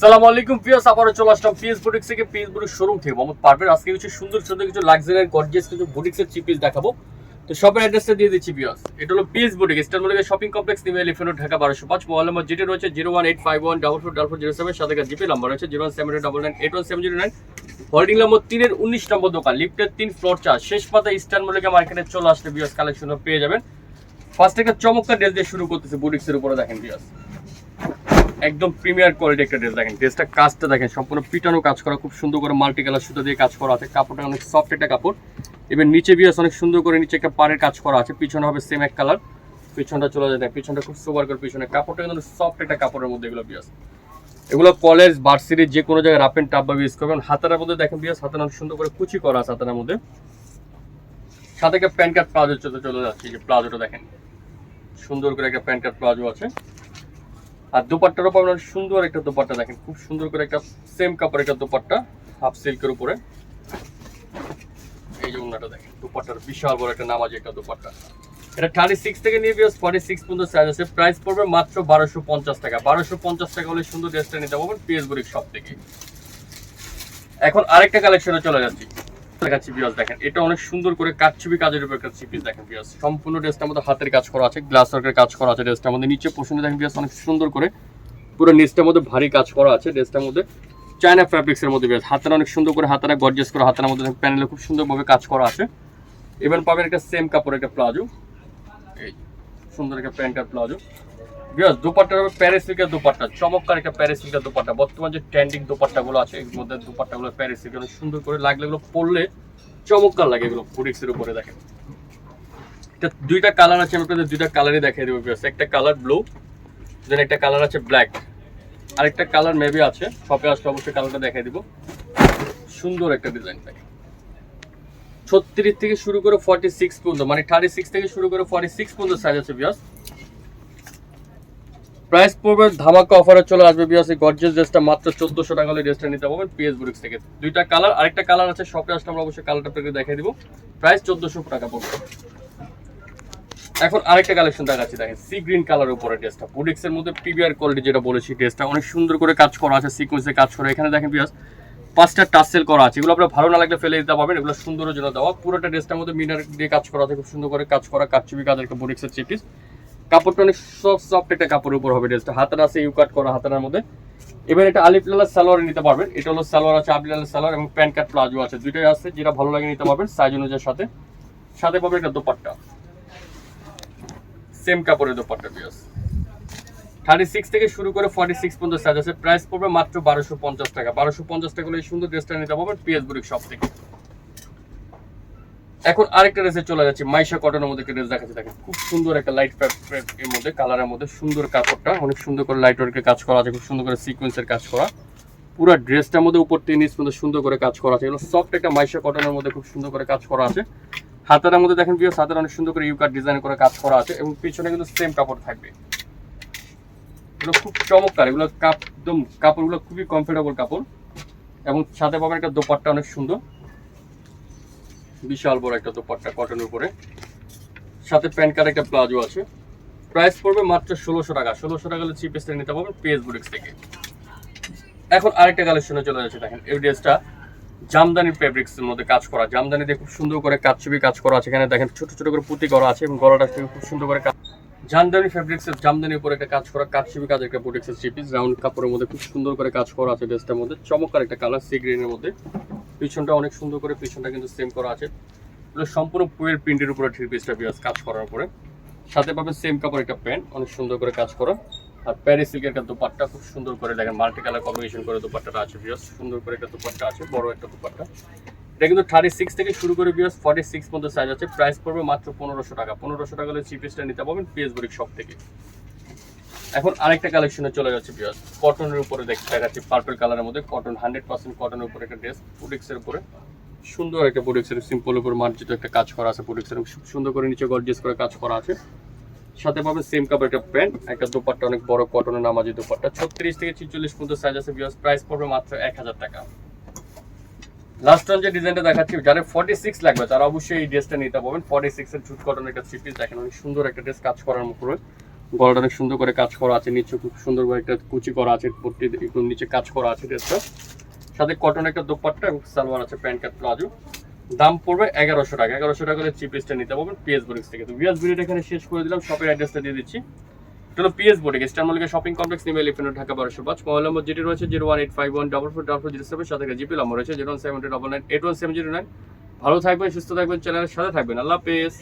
সালামু আলাইকুম পিয়াস আবারও চলে আসলাম পিএস বুটিক্স থেকে। পিএস বুটিক শোরুম থেকে মোহাম্মদ পারভের আজকে কিছু সুন্দর সুন্দর কিছু লাক্সারি গর্জিয়াস কিছু বুটিক্সের থ্রি পিস দেখাবো। তো শপের অ্যাড্রেসটা দিয়ে দিচ্ছি পিয়াস এটা হলো PS boutique Easter মলিকের shopping complex New Elephant Dhaka বারোশো পাঁচ। মোবাইল নম্বর যেটা রয়েছে zero one eight five one double four double four zero seven সাথে জিপি নাম্বার রয়েছে zero one seven double nine eight one seven zero nine holding number তিনের উনিশ নম্বর দোকান, লিফটের তিন ফ্লোর চার। শেষ পাতা ইস্টার্ন মলিকা মার্কেটে চলে আসলে বিয়াস কালেকশন পেয়ে যাবেন। ফার্স্ট একটা চমৎকার ড্রেস দিয়ে শুরু করতেছে বুটিক্সের উপরে দেখেন বিয়াস একদম প্রিমিয়ার কোয়ালিটি একটা ড্রেস দেখেন। ড্রেসটা কাজটা দেখেন, সম্পূর্ণ পিটানো কাজ করা, খুব সুন্দর করে মাল্টি কালার সুতো দিয়ে কাজ করা আছে। কাপড়টা অনেক সফট একটা কাপড়। এবার নিচে বিয়াস অনেক সুন্দর করে নিচে একটা পাড়ের কাজ করা আছে, পিছনে হবে সেম এক কালার পিছনটা চলে যায় পিছনটা খুব সুপার করে পিছনে। কাপড়টা কিন্তু সফট একটা কাপড়ের মধ্যে এগুলো বিয়াস এগুলো কলেজ ভার্সিটি যে কোনো জায়গায় এন্ড টাপ বা ইউজ করবেন। হাতার মধ্যে দেখেন বিয়াস হাতার অনেক সুন্দর করে কুচি করা আছে হাতার মধ্যে। সাথে একটা প্যান্ট কার্ড প্লাজো চলে চলে যাচ্ছে যে প্লাজোটা দেখেন। সুন্দর করে একটা প্যান্ট কার্ড প্লাজো আছে। আর দোপাট্টার উপর আপনার সুন্দর একটা দোপাট্টা দেখেন, খুব সুন্দর করে একটা সেম কাপড় একটা দোপাট্টা হাফ সিল্কের উপরে। এই যে ওনাটা দেখেন, দোপাট্টার বিশাল বড় একটা নামাজি একটা দোপাট্টা। এটা থার্টি সিক্স থেকে নিয়ে বিয়াস ফর্টি সিক্স পর্যন্ত সাইজ আছে। প্রাইস পড়বে মাত্র বারোশো পঞ্চাশ টাকা। বারোশো পঞ্চাশ টাকা হলে সুন্দর ড্রেসটা নিতে পারবেন পিএস বুড়ির সব থেকে। এখন আরেকটা কালেকশনে চলে যাচ্ছি। দেখাচ্ছি বিয়াস দেখেন, এটা অনেক সুন্দর করে কাটছবি কাজের উপর একটা চিপিস দেখেন বিয়াস সম্পূর্ণ ড্রেসটার মধ্যে হাতের কাজ করা আছে গ্লাস ওয়ার্কের কাজ করা আছে ড্রেসটার মধ্যে। নিচে পোষণে দেখেন বিয়াস অনেক সুন্দর করে পুরো নিচটার মধ্যে ভারী কাজ করা আছে ড্রেসটার মধ্যে। চায়না ফ্যাব্রিক্সের মধ্যে বিয়াস হাতারা অনেক সুন্দর করে, হাতারা গর্জেস করে হাতার মধ্যে প্যানেলে খুব সুন্দরভাবে কাজ করা আছে। এবার পাবেন একটা সেম কাপড়ের একটা প্লাজো। এই, সুন্দর একটা প্যান্ট আর প্লাজো। বিয়াস দুপাট্টার হবে প্যারিস সিল্কের দুপাট্টা, চমৎকার একটা প্যারিস সিল্কের দুপাট্টা। বর্তমান যে ট্রেন্ডিং দুপাট্টাগুলো আছে, এর মধ্যে দুপাট্টাগুলো প্যারিস সিল্কের অনেক সুন্দর করে লাগলে এগুলো পরলে চমৎকার লাগে এগুলো ফুডিক্সের উপরে, দেখেন। এটা দুইটা কালার আছে, আমি আপনাদের দুইটা কালারই দেখিয়ে দেবো বিয়াস একটা কালার ব্লু দেন একটা কালার আছে ব্ল্যাক আরেকটা কালার মেবি আছে শপে আসলে অবশ্যই কালারটা দেখিয়ে দিব। সুন্দর একটা ডিজাইন থাকে ছত্রিশ থেকে শুরু করে ফর্টি সিক্স পর্যন্ত মানে থার্টি সিক্স থেকে শুরু করে ফর্টি সিক্স পর্যন্ত সাইজ আছে বিয়াস প্রাইস পড়বে, ধামাকা অফারে চলে আসবে বিয়াস এই গর্জিয়াস ড্রেসটা মাত্র চোদ্দশো টাকা হলে ড্রেসটা নিতে পারবেন পিএস বুরিক্স থেকে। দুইটা কালার আরেকটা কালার আছে শপে আসলে আমরা অবশ্যই কালারটা আপনাকে দেখিয়ে দিব। প্রাইস চোদ্দশো টাকা পড়বে। এখন আরেকটা কালেকশন দেখাচ্ছি, দেখেন সি গ্রিন কালার উপরে ড্রেসটা বুটিক্স এর মধ্যে প্রিমিয়ার কোয়ালিটি যেটা বলেছি ড্রেসটা অনেক সুন্দর করে কাজ করা আছে সিকোয়েন্সে কাজ করা। এখানে দেখেন বিয়াস, পাঁচটা টাসেল করা আছে। এগুলো আপনার ভালো না লাগলে ফেলে দিতে পারবেন, এগুলো সুন্দরের জন্য দেওয়া। পুরোটা ড্রেসটার মধ্যে মিনার দিয়ে কাজ করা আছে, খুব সুন্দর করে কাজ করা কাটচুপি কাজ একটা বুটিক্সের চিপিস কাপড়টা অনেক সফট সফট একটা কাপড়ের উপর হবে ড্রেসটা হাতার আছে ইউ কাট করা হাতার মধ্যে। এবার এটা আলিফ লালা সালোয়ার নিতে পারবেন। এটা হলো সালোয়ার আছে আবলি লালা সালোয়ার এবং প্যান্ট কাট প্লাজো আছে। দুইটাই আছে, যেটা ভালো লাগে নিতে পারবেন সাইজ অনুযায়ী সাথে। সাথে পাবেন একটা দোপাট্টা। সেম কাপড়ের দোপাট্টা বিয়াস থার্টি সিক্স থেকে শুরু করে ফর্টি সিক্স পর্যন্ত সাইজ আছে। প্রাইস পড়বে মাত্র বারোশো পঞ্চাশ টাকা। বারোশো পঞ্চাশ টাকা হলে এই সুন্দর ড্রেসটা নিতে পারবেন পিএস বুরিক শপ থেকে। এখন আরেকটা ড্রেসে চলে যাচ্ছে, মাইশা কটনের মধ্যে একটা ড্রেস দেখাচ্ছে। দেখেন, খুব সুন্দর একটা লাইটের মধ্যে কালারের মধ্যে সুন্দর কাপড়টা, অনেক সুন্দর করে লাইট ওয়ার্কের কাজ করা আছে, খুব সুন্দর করে সিকোয়েন্সের কাজ করা। পুরো ড্রেসটার মধ্যে উপর ইঞ্চ মধ্যে সুন্দর করে কাজ করা আছে। এগুলো সফট একটা মাইশা কটনের মধ্যে খুব সুন্দর করে কাজ করা আছে। হাতের মধ্যে দেখেন বিয়াস হাতের অনেক সুন্দর করে ইউকার ডিজাইন করে কাজ করা আছে এবং পিছনে কিন্তু সেম কাপড় থাকবে। এগুলো খুব চমৎকার, এগুলো কাপ, একদম কাপড়গুলো খুবই কমফোর্টেবল কাপড় এবং সাথে পাবেন একটা দোপাট্টা অনেক সুন্দর। বিশাল বড় একটা দোপাট্টা কটনের উপরে। সাথে প্যান্ট কার্ড, একটা প্লাজো আছে। প্রাইস পড়বে মাত্র ষোলোশো টাকা। ষোলোশো টাকা হলে চিপেস্ট নিতে পারবেন পেস বুটিক্স থেকে। এখন আরেকটা কালেকশনে চলে যাচ্ছে, দেখেন এই ড্রেসটা জামদানি ফেব্রিক্স এর মধ্যে কাজ করা। জামদানি দিয়ে খুব সুন্দর করে কাজ ছবি কাজ করা আছে এখানে, দেখেন, ছোট ছোট করে পুঁতি করা আছে এবং গলাটা থেকে খুব সুন্দর করে কাজ জামদানি ফেব্রিক্স এর জামদানির উপরে একটা কাজ করা, কাজ ছবি কাজ, একটা বুটিক্স এর চিপিস রাউন্ড কাপড়ের মধ্যে খুব সুন্দর করে কাজ করা আছে ড্রেসটার মধ্যে। চমৎকার একটা কালার সি গ্রিনের মধ্যে। পিছনটা অনেক সুন্দর করে, পিছনটা কিন্তু সেম করা আছে। সম্পূর্ণ পুয়ের প্রিন্টের উপরে থ্রি পিসটা বিয়াস কাজ করার পরে। সাথে পাবেন সেম কাপড় একটা প্যান্ট, অনেক সুন্দর করে কাজ করা। আর প্যারিস সিল্কের একটা দুপাট্টা খুব সুন্দর করে দেখেন মাল্টি কালার কম্বিনেশন করে দুপাট্টাটা আছে বিয়াস সুন্দর করে একটা দুপাট্টা আছে, বড় একটা দুপাট্টা। এটা কিন্তু থার্টি সিক্স থেকে শুরু করে বিয়াস ফর্টি সিক্স পর্যন্ত সাইজ আছে। প্রাইস পড়বে মাত্র পনেরোশো টাকা। পনেরোশো টাকা হলে চিপিসটা নিতে পারবেন পিএস বুরিক শপ থেকে। এখন আরেকটা কালেকশনে চলে যাচ্ছে বিয়াস কটনের উপরে দেখতে দেখাচ্ছি পার্পল কালারের মধ্যে কটন হান্ড্রেড পার্সেন্ট কটনের উপরে একটা ড্রেস বুটিক্সের উপরে। সুন্দর একটা বুটিক্সের সিম্পল উপর মার্জিত একটা কাজ করা আছে বুটিক্সের সুন্দর করে নিচে গর্জিয়াস করে কাজ করা আছে। সাথে পাবে সেম কাপড় একটা প্যান্ট একটা দোপাট্টা, অনেক বড় কটনের নামাজি দোপাট্টা। ছত্রিশ থেকে ছিচল্লিশ পর্যন্ত সাইজ আছে বিয়াস প্রাইস পড়বে মাত্র এক হাজার টাকা। লাস্ট টাইম যে ডিজাইনটা দেখাচ্ছি, যারা ফর্টি সিক্স লাগবে, তারা অবশ্যই এই ড্রেসটা নিতে পারবেন। ফর্টি সিক্স এর জুট কটনের একটা থ্রি দেখেন অনেক সুন্দর একটা ড্রেস কাজ করার উপরে গলাটা অনেক সুন্দর করে কাজ করা আছে, নিচে খুব সুন্দর করে একটা কুচি করা আছে, পট্টি একটু নিচে কাজ করা আছে ড্রেসটা সাথে কটন একটা দোপাট্টা এবং সালোয়ার আছে, প্যান্ট কাট প্লাজো। দাম পড়বে এগারোশো টাকা। এগারোশো টাকা হলে চিপেস্টটা নিতে পারবেন পিএস বুটিক্স থেকে। তো বিএস ভিডিওটা এখানে শেষ করে দিলাম শপের অ্যাড্রেসটা দিয়ে দিচ্ছি। এটা হলো PS boutique ইস্টানবুলিকে shopping complex New Elephant Dhaka, বারোশো পাঁচ। মোবাইল নম্বর যেটি রয়েছে zero one eight five one double four double four zero seven, সাথে জিপি নম্বর রয়েছে zero one seven double nine, eight one seven zero nine. ভালো থাকবেন, সুস্থ থাকবেন, চ্যানেলের সাথে থাকবেন। আল্লাহ হাফেজ।